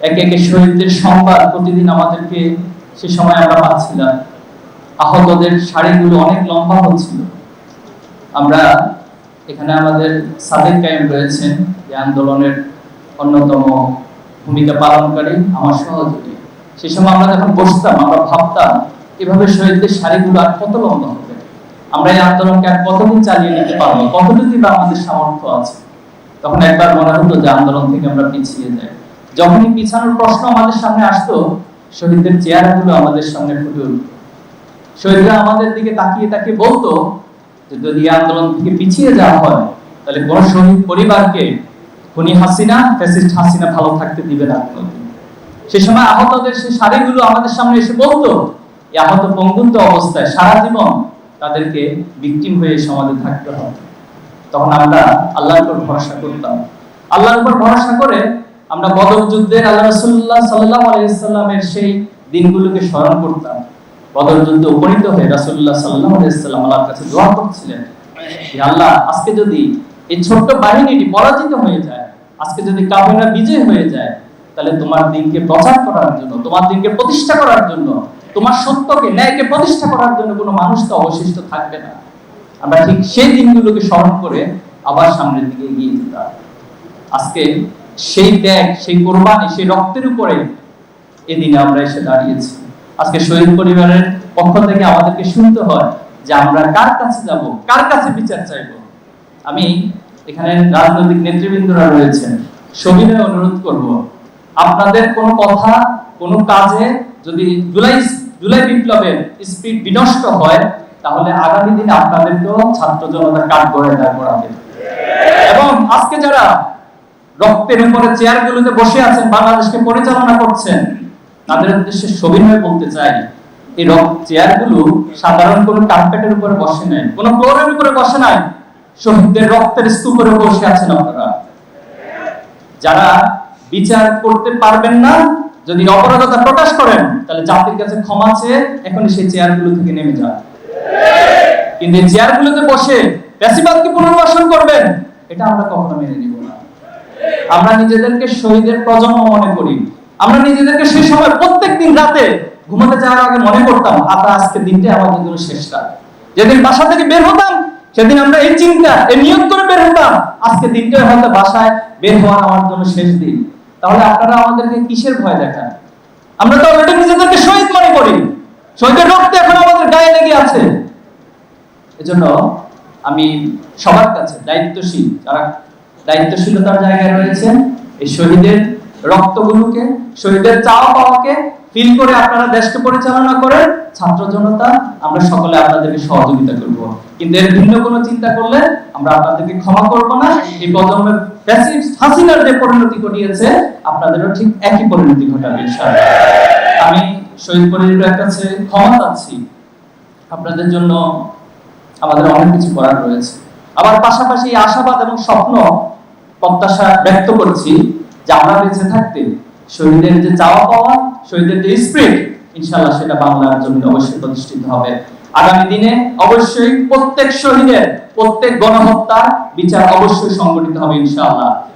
একে একে শহীদদের সংবাদ প্রতিদিন আমাদেরকে সে সময় আমরা পাচ্ছিলাম। আহতদের শাড়িগুলো অনেক লম্বা হচ্ছিল। আমরা এখানে আমাদের সাদেক কায়েম রয়েছেন। এই আন্দোলনের অন্যতম ভূমিকা পালনকারী আমার সহযোগী। সেই সময় আমরা যখন বসতাম, আমরা ভাবতাম, এভাবে শহীদদের শাড়িগুলো আর কত লম্বা হবে? আমরা এই আন্দোলনকে আর কতদিন চালিয়ে নিতে পারব? বা আমাদের সামর্থ্য আছে? তখন একবার মনে হতো যে আন্দোলন থেকে আমরা পিছিয়ে যাই। যখনই পিছানোর প্রশ্ন আমাদের সামনে আসতো, শহীদদের চেহারাগুলো আমাদের সামনে ফুটে উঠতো। শহীদরা আমাদের দিকে তাকিয়ে তাকিয়ে বলতো যে যদি আন্দোলন থেকে পিছিয়ে যাওয়া হয়, তাহলে কোন শহীদ পরিবারকে খুনি হাসিনা, ফ্যাসিস্ট হাসিনা ভালো থাকতে দিবে না সে সময় আহতদের সেই শাড়িগুলো আমাদের সামনে এসে বলতো, এই আহত পঙ্গুত্ব অবস্থায় সারা জীবন তাদেরকে ভিকটিম হয়ে সমাজে থাকতে হবে। তখন আমরা আল্লাহর উপর ভরসা করতাম। আল্লাহর উপর ভরসা করে আমরা বদর যুদ্ধের আল্লাহ রাসূলুল্লাহ সাল্লাল্লাহু আলাইহি সাল্লামের সেই দিনগুলোকে স্মরণ করতাম। বদর যুদ্ধে উপনীত হয়ে রাসূলুল্লাহ সাল্লাল্লাহু আলাইহি সাল্লাম আল্লাহর কাছে দোয়া করছিলেন হে আল্লাহ, আজকে যদি এই ছোট্ট বাহিনীটি পরাজিত হয়ে যায়, আজকে যদি কাফেররা বিজয় হয়ে যায়, তাহলে তোমার দিনকে প্রচার করার জন্য, তোমার দিনকে প্রতিষ্ঠা করার জন্য, তোমার সত্যকে, ন্যায়কে প্রতিষ্ঠা করার জন্য কোনো মানুষ তো অবশিষ্ট থাকবে না। আমরা ঠিক সেই দিনগুলোকে স্মরণ করে আবার সামনের দিকে এগিয়ে যেতাম। আজকে সেই ত্যাগ, সেই কোরবানি, সেই রক্তের উপরে এদিনে আমরা এসে দাঁড়িয়েছি। আজকে শহীদ পরিবারের পক্ষ থেকে আমাদেরকে শুনতে হয় যে আমরা কার কাছে যাব, কার কাছে বিচার চাইব। আমি এখানে রাজনৈতিক নেতৃবৃন্দরা রয়েছেন। সবিনয় অনুরোধ করব, আপনাদের কোনো কথা, কোনো কাজে যদি জুলাই জুলাই বিপ্লবের স্পিড বিনষ্ট হয়, তাহলে আগামী দিনে আপনাদেরকেও ছাত্র জনতা কাঠ গড়ে দাঁড় করাবে। এবং আজকে যারা রক্তের উপরে চেয়ারগুলোতে বসে আছেন, বাংলাদেশকে পরিচালনা করছেন। তাদের উদ্দেশ্যে সবিনয় বলতে চাই, এই রক চেয়ারগুলো সাধারণ কোনো কার্পেটের উপরে বসে নাই, কোনো ফ্লোরের উপরে বসে নাই। শহীদদের রক্তের স্তূপের উপরে বসে আছেন আপনারা। যারা বিচার করতে পারবেন না, যদি অপরাধতা প্রকাশ করেন, তাহলে জাতির কাছে ক্ষমা চেয়ে এখন সেই চেয়ারগুলো থেকে নেমে যান। কিন্তু চেয়ারগুলোতে বসে প্যাসিবাদকে পুনর্বাসন করবেন, এটা আমরা কখনো মেনে নিব না। আমরা নিজেদেরকে শহীদের প্রজন্ম মনে করি। আমরা নিজেদেরকে সেই সময় প্রত্যেক দিন রাতে ঘুমাতে যাওয়ার আগে মনে করতাম আতা আজকে দিনটা আমাদের জন্য শেষ রাত যেদিন বাসা থেকে বের হতাম, সেদিন আমরা এই চিন্তা, এই নিয়ত করে বের হতাম আজকে দিনটা হয়তো বাসায় বের হওয়ার আমার জন্য শেষ দিন। তাহলে আপনারা আমাদেরকে কিসের ভয় দেখান? আমরা তো অলরেডি নিজেদেরকে শহীদ মনে করি। শহীদের রক্ত এখন আমাদের গায়ে লেগে আছে। এজন্য আমি সবার কাছে দায়িত্বশীল, যারা দায়িত্বশীলতার জায়গায় রয়েছেন এই শহীদের রক্তগুলোকে, শহীদের চাওয়া পাওয়াকে ফিল করে আপনারা দেশকে পরিচালনা করেন। ছাত্র জনতা, আমরা সকলে আপনাদেরকে সহযোগিতা করব। কিন্তু এর ভিন্ন কোনো চিন্তা করলে আমরা আপনাদেরকে ক্ষমা করব না। এই প্রজন্মের ফ্যাসিস্ট হাসিনার যে পরিণতি ঘটিয়েছে, আপনাদেরও ঠিক একই পরিণতি ঘটাবে আমি শহীদ পরিবারের কাছে ক্ষমা চাচ্ছি। আপনাদের জন্য আমাদের অনেক কিছু করার রয়েছে। আবার পাশাপাশি আশাবাদ এবং স্বপ্ন প্রত্যাশা ব্যক্ত করছি যে আমরা বেঁচে থাকতে শহীদের যে চাওয়া পাওয়া, শহীদের যে স্পিরিট ইনশাআল্লাহ সেটা বাংলার জন্য অবশ্যই প্রতিষ্ঠিত হবে। আগামী দিনে অবশ্যই প্রত্যেক শহীদের, প্রত্যেক গণহত্যার বিচার অবশ্যই সংগঠিত হবে ইনশাআল্লাহ।